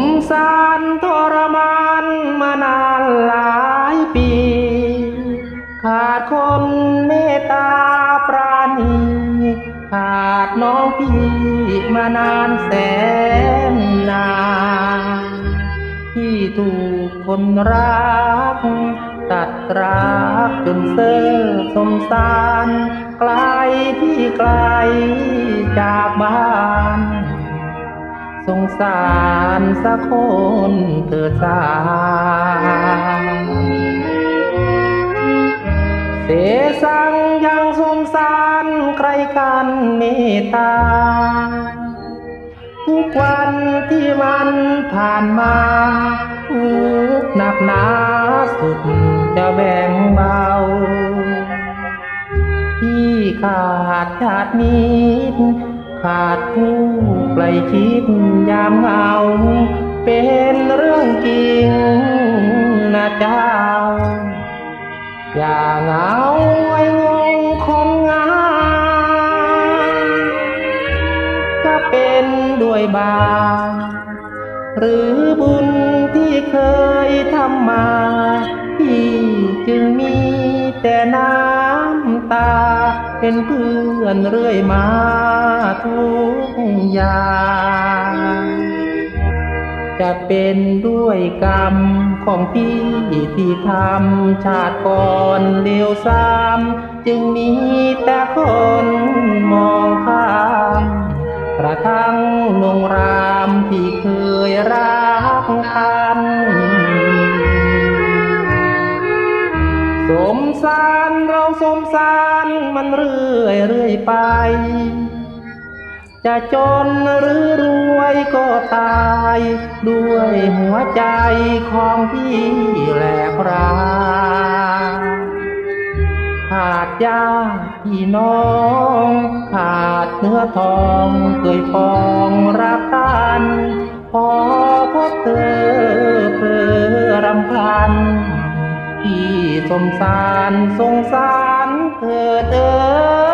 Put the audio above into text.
งสารทรมานมานานหลายปี ขาดคนเมตตาปราณีขาดน้องพี่มานานแสนนานที่ถูกคนรัก ตัดรักจนเสื่อสมสารไกลที่ไกลจากบ้าน งสารสักคนเถิดสาเสสังยังสงสารใครกันเมตตา ทุกวันที่มันผ่านมาทุกหนักหนาสุดจะแบ่งเบาที่ขาดชาตินิด ขาดผู้ใกล้ชิดยามเหงา เป็นเรื่องจริงนะเจ้า อย่าเหงาไว้งงคนงามจะเป็นด้วยบาปหรือบุญที่เคยทำมาพี่จึงมีแต่น้ำตา เป็นเพื่อนเรื่อยมาทุกอย่างจะเป็นด้วยกรรมของพี่ที่ทำชาติก่อนเลวซ้ำจึงมีแต่คนมองข้า สมสารมันเรื่อยเรื่อยไป จะจนหรือรวยก็ตาย ด้วยหัวใจของพี่แหลกราขาดญาพี่น้อง ขาดเนื้อทองเคยปองรักกันพอพบเธอเพอรำพันพี่สมสารสงสาร thơ